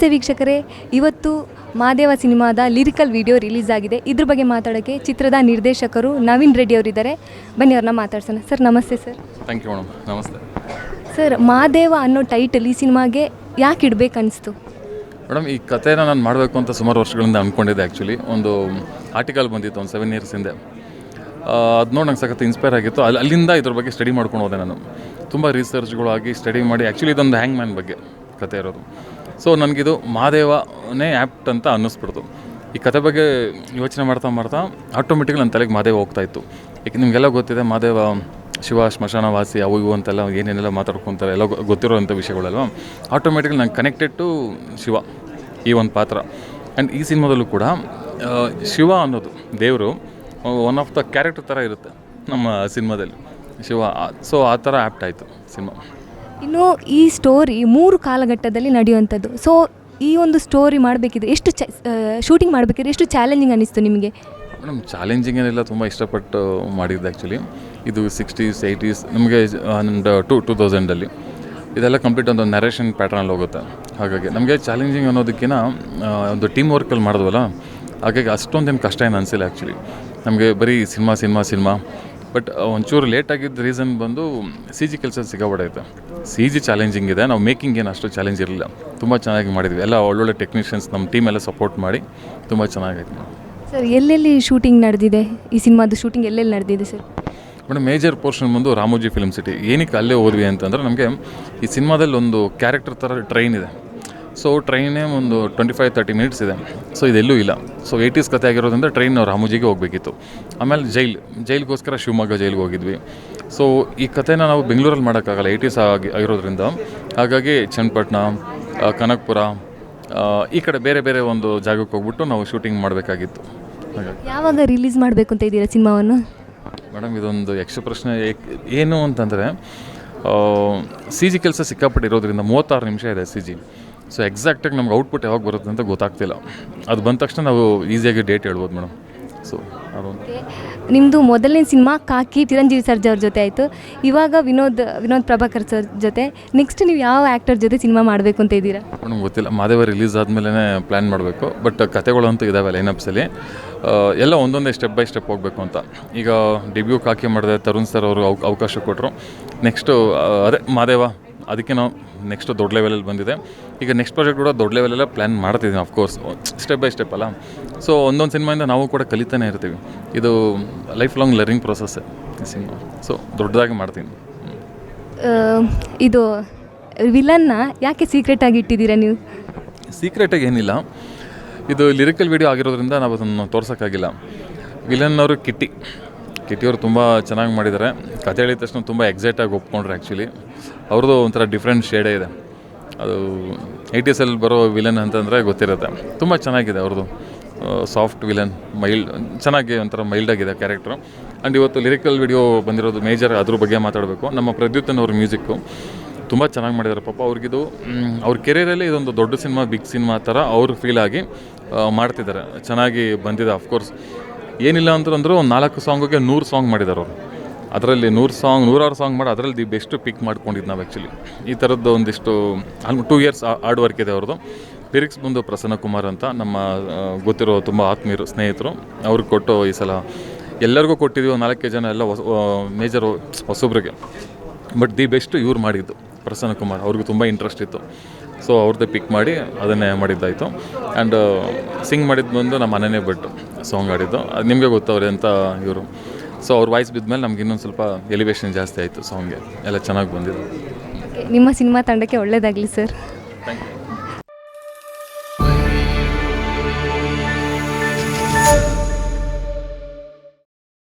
ನಮಸ್ತೆ ವೀಕ್ಷಕರೇ. ಇವತ್ತು ಮಾದೇವ ಸಿನಿಮಾದ ಲಿರಿಕಲ್ ವಿಡಿಯೋ ರಿಲೀಸ್ ಆಗಿದೆ. ಇದ್ರ ಬಗ್ಗೆ ಮಾತಾಡೋಕ್ಕೆ ಚಿತ್ರದ ನಿರ್ದೇಶಕರು ನವೀನ್ ರೆಡ್ಡಿ ಅವರಿದ್ದಾರೆ. ಬನ್ನಿ ಅವ್ರನ್ನ ಮಾತಾಡ್ಸೋಣ. ಸರ್ ನಮಸ್ತೆ ಸರ್. ಥ್ಯಾಂಕ್ ಯು ಮೇಡಮ್ ನಮಸ್ತೆ. ಸರ್ ಮಾದೇವ ಅನ್ನೋ ಟೈಟಲ್ ಈ ಸಿನಿಮಾಗೆ ಯಾಕೆ ಇಡಬೇಕು ಅನಿಸ್ತು ಮೇಡಮ್ ಈ ಕಥೆನ ನಾನು ಮಾಡಬೇಕು ಅಂತ ಸುಮಾರು ವರ್ಷಗಳಿಂದ ಅಂದ್ಕೊಂಡಿದ್ದೆ ಆ್ಯಕ್ಚುಲಿ ಒಂದು ಆರ್ಟಿಕಲ್ ಬಂದಿತ್ತು ಒಂದು ಸೆವೆನ್ ಇಯರ್ಸ್ ಹಿಂದೆ. ಅದು ನೋಡಿ ನಂಗೆ ಸಖತ್ ಇನ್ಸ್ಪೈರ್ ಆಗಿತ್ತು. ಅಲ್ಲಿ ಅಲ್ಲಿಂದ ಇದ್ರ ಬಗ್ಗೆ ಸ್ಟಡಿ ಮಾಡ್ಕೊಂಡು ಹೋದೆ ನಾನು. ತುಂಬ ರಿಸರ್ಚ್ಗಳು ಆಗಿ ಸ್ಟಡಿ ಮಾಡಿ ಆ್ಯಕ್ಚುಲಿ ಇದೊಂದು ಹ್ಯಾಂಗ್ ಮ್ಯಾನ್ ಬಗ್ಗೆ ಕತೆ ಇರೋದು. ಸೊ ನನಗಿದು ಮಹಾದೇವನೇ ಆ್ಯಪ್ಟ್ ಅಂತ ಅನ್ನಿಸ್ಬಿಡ್ತು. ಈ ಕತೆ ಬಗ್ಗೆ ಯೋಚನೆ ಮಾಡ್ತಾ ಮಾಡ್ತಾ ಆಟೋಮೆಟಿಕ್ ನನ್ನ ತಲೆಗೆ ಮಹಾದೇವ ಹೋಗ್ತಾ ಇತ್ತು. ಯಾಕೆ ನಿಮಗೆಲ್ಲ ಗೊತ್ತಿದೆ ಮಹಾದೇವ ಶಿವ ಸ್ಮಶಾನವಾಸಿ ಅವು ಇವು ಅಂತೆಲ್ಲ ಏನೇನೆಲ್ಲ ಮಾತಾಡ್ಕೊತಾರೆ, ಎಲ್ಲ ಗೊತ್ತಿರೋವಂಥ ವಿಷಯಗಳಲ್ವ? ಆಟೋಮೆಟಿಕ್ ನಂಗೆ ಕನೆಕ್ಟೆಡ್ ಟು ಶಿವ, ಈ ಒಂದು ಪಾತ್ರ. ಆ್ಯಂಡ್ ಈ ಸಿನಿಮಾದಲ್ಲೂ ಕೂಡ ಶಿವ ಅನ್ನೋದು, ದೇವರು ಒನ್ ಆಫ್ ದ ಕ್ಯಾರೆಕ್ಟರ್ ಥರ ಇರುತ್ತೆ ನಮ್ಮ ಸಿನಿಮಾದಲ್ಲಿ. ಶಿವ ಸೊ ಆ ಥರ ಆ್ಯಪ್ಟ್ ಆಯಿತು ಸಿನಿಮಾ. ಇನ್ನು ಈ ಸ್ಟೋರಿ ಮೂರು ಕಾಲಘಟ್ಟದಲ್ಲಿ ನಡೆಯುವಂಥದ್ದು. ಸೊ ಈ ಒಂದು ಸ್ಟೋರಿ ಮಾಡಬೇಕಿದೆ ಎಷ್ಟು ಚ ಶೂಟಿಂಗ್ ಮಾಡಬೇಕಿದ್ರೆ ಎಷ್ಟು ಚಾಲೆಂಜಿಂಗ್ ಅನ್ನಿಸ್ತು ನಿಮಗೆ? ಮೇಡಮ್ ಚಾಲೆಂಜಿಂಗ್ ಏನೆಲ್ಲ, ತುಂಬ ಇಷ್ಟಪಟ್ಟು ಮಾಡಿದ್ದು ಆ್ಯಕ್ಚುಲಿ ಇದು ಸಿಕ್ಸ್ಟೀಸ್ ಏಯ್ಟೀಸ್ ನಮಗೆ ಒಂದು ಟು ಟೂ ತೌಸಂಡಲ್ಲಿ ಇದೆಲ್ಲ ಕಂಪ್ಲೀಟ್ ಒಂದು ನರೇಷನ್ ಪ್ಯಾಟ್ರನಲ್ಲಿ ಹೋಗುತ್ತೆ. ಹಾಗಾಗಿ ನಮಗೆ ಚಾಲೆಂಜಿಂಗ್ ಅನ್ನೋದಕ್ಕಿಂತ ಒಂದು ಟೀಮ್ ವರ್ಕಲ್ಲಿ ಮಾಡಿದ್ವಲ್ಲ, ಹಾಗಾಗಿ ಅಷ್ಟೊಂದೇನು ಕಷ್ಟ ಏನು ಅನಿಸಿಲ್ಲ ಆ್ಯಕ್ಚುಲಿ ನಮಗೆ ಬರೀ ಸಿನಿಮಾ ಸಿನಿಮಾ ಸಿನಿಮಾ. ಬಟ್ ಒಂಚೂರು ಲೇಟ್ ಆಗಿದ್ದ ರೀಸನ್ ಬಂದು ಸಿ ಜಿ ಕೆಲಸ ಸಿಗಾಬಿಡೈತೆ ಸಿ ಜಿ ಚಾಲೆಂಜಿಂಗ್ ಇದೆ. ನಾವು ಮೇಕಿಂಗ್ ಏನು ಅಷ್ಟು ಚಾಲೆಂಜ್ ಇರಲಿಲ್ಲ. ತುಂಬ ಚೆನ್ನಾಗಿ ಮಾಡಿದ್ವಿ. ಎಲ್ಲ ಒಳ್ಳೊಳ್ಳೆ ಟೆಕ್ನಿಷಿಯನ್ಸ್ ನಮ್ಮ ಟೀಮ್ ಎಲ್ಲ ಸಪೋರ್ಟ್ ಮಾಡಿ ತುಂಬ ಚೆನ್ನಾಗೈತೆ. ಸರ್ ಎಲ್ಲೆಲ್ಲಿ ಶೂಟಿಂಗ್ ನಡೆದಿದೆ? ಈ ಸಿನಿಮಾದ ಶೂಟಿಂಗ್ ಎಲ್ಲೆಲ್ಲಿ ನಡೆದಿದೆ ಸರ್? ಮೇಡಮ್ ಮೇಜರ್ ಪೋರ್ಷನ್ ಬಂದು ರಾಮೋಜಿ ಫಿಲ್ಮ್ ಸಿಟಿ ಏನಕ್ಕೆ ಅಲ್ಲೇ ಹೋದ್ವಿ ಅಂತಂದ್ರೆ ನಮಗೆ ಈ ಸಿನಿಮಾದಲ್ಲಿ ಒಂದು ಕ್ಯಾರೆಕ್ಟರ್ ಥರ ಟ್ರೈನ್ ಇದೆ. ಸೊ ಟ್ರೈನೇ ಒಂದು ಟ್ವೆಂಟಿ ಫೈವ್ ತರ್ಟಿ ಮಿನಿಟ್ಸ್ ಇದೆ. ಸೊ ಇದೆಲ್ಲೂ ಇಲ್ಲ. ಸೊ ಏಯ್ಟೀಸ್ ಕತೆ ಆಗಿರೋದ್ರಿಂದ ಟ್ರೈನ್ ನಾವು ರಾಮೋಜಿಗೆ ಹೋಗಬೇಕಿತ್ತು. ಆಮೇಲೆ ಜೈಲ್ ಜೈಲ್ಗೋಸ್ಕರ ಶಿವಮೊಗ್ಗ ಜೈಲಿಗೆ ಹೋಗಿದ್ವಿ. ಸೊ ಈ ಕತೆನ ನಾವು ಬೆಂಗಳೂರಲ್ಲಿ ಮಾಡೋಕ್ಕಾಗಲ್ಲ. ಏಯ್ಟೀಸ್ ಆಗಿ ಆಗಿರೋದ್ರಿಂದ. ಹಾಗಾಗಿ ಚನ್ನಪಟ್ಟಣ ಕನಕಪುರ ಈ ಕಡೆ ಬೇರೆ ಬೇರೆ ಒಂದು ಜಾಗಕ್ಕೆ ಹೋಗ್ಬಿಟ್ಟು ನಾವು ಶೂಟಿಂಗ್ ಮಾಡಬೇಕಾಗಿತ್ತು. ಯಾವಾಗ ರಿಲೀಸ್ ಮಾಡಬೇಕು ಅಂತ ಇದ್ದೀರಾ ಸಿನಿಮಾವನ್ನು? ಮೇಡಮ್ ಇದೊಂದು ಯಕ್ಷ ಪ್ರಶ್ನೆ. ಏನು ಅಂತಂದರೆ ಸಿ ಜಿ ಕೆಲಸ ಸಿಕ್ಕಾಪಟ್ಟಿರೋದ್ರಿಂದ ಮೂವತ್ತಾರು ನಿಮಿಷ ಇದೆ ಸಿ ಜಿ ಸೊ ಎಕ್ಸಾಕ್ಟಾಗಿ ನಮ್ಗೆ ಔಟ್ಪುಟ್ ಯಾವಾಗ ಬರುತ್ತೆ ಅಂತ ಗೊತ್ತಾಗ್ತಿಲ್ಲ. ಅದು ಬಂದ ತಕ್ಷಣ ನಾವು ಈಸಿಯಾಗಿ ಡೇಟ್ ಹೇಳ್ಬೋದು ಮೇಡಮ್. ಸೊ ಅದೊಂದು ನಿಮ್ಮದು ಮೊದಲನೇ ಸಿನಿಮಾ ಕಾಕಿ ಚಿರಂಜೀವಿ ಸರ್ಜ್ ಅವ್ರ ಜೊತೆ ಆಯಿತು. ಇವಾಗ ವಿನೋದ್ ವಿನೋದ್ ಪ್ರಭಾಕರ್ ಸರ್ ಜೊತೆ. ನೆಕ್ಸ್ಟ್ ನೀವು ಯಾವ ಆ್ಯಕ್ಟರ್ ಜೊತೆ ಸಿನಿಮಾ ಮಾಡಬೇಕು ಅಂತ ಇದ್ದೀರಾ? ನಮ್ಗೆ ಗೊತ್ತಿಲ್ಲ. ಮಾದೇವ ರಿಲೀಸ್ ಆದಮೇಲೆ ಪ್ಲ್ಯಾನ್ ಮಾಡಬೇಕು. ಬಟ್ ಕತೆಗಳಂತೂ ಇದ್ದಾವೆ ಲೈನಪ್ಸಲ್ಲಿ ಎಲ್ಲ ಒಂದೊಂದೇ ಸ್ಟೆಪ್ ಬೈ ಸ್ಟೆಪ್ ಹೋಗಬೇಕು ಅಂತ. ಈಗ ಡೆಬ್ಯೂ ಕಾಕಿ ಮಾಡಿದೆ ತರುಣ್ ಸರ್ ಅವರು ಅವ ಅವಕಾಶ ಕೊಟ್ಟರು ನೆಕ್ಸ್ಟು ಅದೇ ಮಾದೇವ. ಅದಕ್ಕೆ ನಾವು ನೆಕ್ಸ್ಟ್ ದೊಡ್ಡ ಲೆವೆಲಲ್ಲಿ ಬಂದಿದೆ. ಈಗ ನೆಕ್ಸ್ಟ್ ಪ್ರಾಜೆಕ್ಟ್ ಕೂಡ ದೊಡ್ಡ ಲೆವೆಲೆಲ್ಲ ಪ್ಲ್ಯಾನ್ ಮಾಡ್ತಿದ್ದೀನಿ of course step by step ಅಲ್ಲ. ಸೊ ಒಂದೊಂದು ಸಿನಿಮಾಯಿಂದ ನಾವು ಕೂಡ ಕಲಿತಾನೆ ಇರ್ತೀವಿ. ಇದು ಲೈಫ್ ಲಾಂಗ್ ಲರ್ನಿಂಗ್ ಪ್ರೊಸೆಸ್ಸೇ ಈ ಸಿನಿಮಾ. ಸೊ ದೊಡ್ಡದಾಗಿ ಮಾಡ್ತೀನಿ. ಇದು ವಿಲನ್ನ ಯಾಕೆ ಸೀಕ್ರೆಟಾಗಿ ಇಟ್ಟಿದ್ದೀರಾ ನೀವು? ಸೀಕ್ರೆಟಾಗಿ ಏನಿಲ್ಲ. ಇದು ಲಿರಿಕಲ್ ವಿಡಿಯೋ ಆಗಿರೋದ್ರಿಂದ ನಾವು ಅದನ್ನು ತೋರ್ಸೋಕ್ಕಾಗಿಲ್ಲ. ವಿಲನ್ ಅವರು ಕಿಟ್ಟಿ. ಕಿಟ್ಟಿಯವರು ತುಂಬ ಚೆನ್ನಾಗಿ ಮಾಡಿದ್ದಾರೆ ಕತೆ ಹೇಳಿದ ತಕ್ಷಣ ತುಂಬ ಎಕ್ಸೈಟಾಗಿ ಒಪ್ಕೊಂಡ್ರೆ ಆ್ಯಕ್ಚುಲಿ ಅವ್ರದ್ದು ಒಂಥರ ಡಿಫ್ರೆಂಟ್ ಶೇಡೇ ಇದೆ. ಅದು ಏಯ್ಟೀಸಲ್ಲಿ ಬರೋ ವಿಲನ್ ಅಂತಂದರೆ ಗೊತ್ತಿರುತ್ತೆ. ತುಂಬ ಚೆನ್ನಾಗಿದೆ ಅವ್ರದ್ದು ಸಾಫ್ಟ್ ವಿಲನ್ ಮೈಲ್ಡ್ ಚೆನ್ನಾಗಿ ಒಂಥರ ಮೈಲ್ಡ್ ಆಗಿದೆ ಕ್ಯಾರೆಕ್ಟ್ರು ಆ್ಯಂಡ್ ಇವತ್ತು ಲಿರಿಕಲ್ ವಿಡಿಯೋ ಬಂದಿರೋದು ಮೇಜರ್ ಅದ್ರ ಬಗ್ಗೆ ಮಾತಾಡಬೇಕು. ನಮ್ಮ ಪ್ರದ್ಯುತ್ತನ್ ಅವ್ರ ಮ್ಯೂಸಿಕ್ಕು ತುಂಬ ಚೆನ್ನಾಗಿ ಮಾಡಿದ್ದಾರೆ ಪಾಪ ಅವ್ರಿಗಿದು ಅವ್ರ ಕೆರಿಯರಲ್ಲಿ ಇದೊಂದು ದೊಡ್ಡ ಸಿನಿಮಾ ಬಿಗ್ ಸಿನಿಮಾ ಥರ ಅವ್ರು ಫೀಲ್ ಆಗಿ ಮಾಡ್ತಿದ್ದಾರೆ ಚೆನ್ನಾಗಿ ಬಂದಿದೆ ಅಫ್ಕೋರ್ಸ್ ಏನಿಲ್ಲ ಅಂತಂದ್ರೆ ಒಂದು ನಾಲ್ಕು ಸಾಂಗಿಗೆ ನೂರು ಸಾಂಗ್ ಮಾಡಿದ್ದಾರೆ ಅವರು. ಅದರಲ್ಲಿ ನೂರು ಸಾಂಗ್, ನೂರಾರು ಸಾಂಗ್ ಮಾಡಿ ಅದರಲ್ಲಿ ದಿ ಬೆಸ್ಟ್ ಪಿಕ್ ಮಾಡ್ಕೊಂಡಿದ್ದು ನಾವು ಆ್ಯಕ್ಚುಲಿ ಈ ಥರದ್ದು ಒಂದಿಷ್ಟು ಟೂ ಇಯರ್ಸ್ ಹಾರ್ಡ್ ವರ್ಕ್ ಇದೆ ಅವ್ರದ್ದು ಲಿರಿಕ್ಸ್ ಬಂದು ಪ್ರಸನ್ನ ಕುಮಾರ್ ಅಂತ ನಮ್ಮ ಗೊತ್ತಿರೋ ತುಂಬ ಆತ್ಮೀಯರು, ಸ್ನೇಹಿತರು. ಅವ್ರಿಗೆ ಕೊಟ್ಟು ಈ ಸಲ ಎಲ್ಲರಿಗೂ ಕೊಟ್ಟಿದ್ದೀವಿ ನಾಲ್ಕೈದು ಜನ ಎಲ್ಲ ಹೊಸ ಮೇಜರು ಹೊಸೊಬ್ರಿಗೆ. ಬಟ್ ದಿ ಬೆಸ್ಟ್ ಇವ್ರು ಮಾಡಿದ್ದು, ಪ್ರಸನ್ನ ಕುಮಾರ್. ಅವ್ರಿಗೂ ತುಂಬ ಇಂಟ್ರೆಸ್ಟ್ ಇತ್ತು. ಸೊ ಅವ್ರದ್ದೇ ಪಿಕ್ ಮಾಡಿ ಅದನ್ನೇ ಮಾಡಿದ್ದಾಯಿತು. ಆ್ಯಂಡ್ ಸಿಂಗ್ ಮಾಡಿದ್ದು ಬಂದು ನಮ್ಮ ಮನೆಯೇ ಬಿಟ್ಟು. ಸಾಂಗ್ ಆಡಿದ್ದು. ಅದು ನಿಮಗೆ ಗೊತ್ತವ್ರೆ ಅಂತ ಇವರು. ಸೊ ಅವ್ರ ವಾಯ್ಸ್ ಬಿದ್ಮೇಲೆ ನಮ್ಗೆ ಇನ್ನೊಂದು ಸ್ವಲ್ಪ ಎಲಿವೇಶನ್ ಜಾಸ್ತಿ ಆಯಿತು ಸಾಂಗ್ಗೆ ಎಲ್ಲ ಚೆನ್ನಾಗಿ ಬಂದಿದೆ. ನಿಮ್ಮ ಸಿನಿಮಾ ತಂಡಕ್ಕೆ ಒಳ್ಳೆಯದಾಗಲಿ ಸರ್ ಥ್ಯಾಂಕ್ ಯು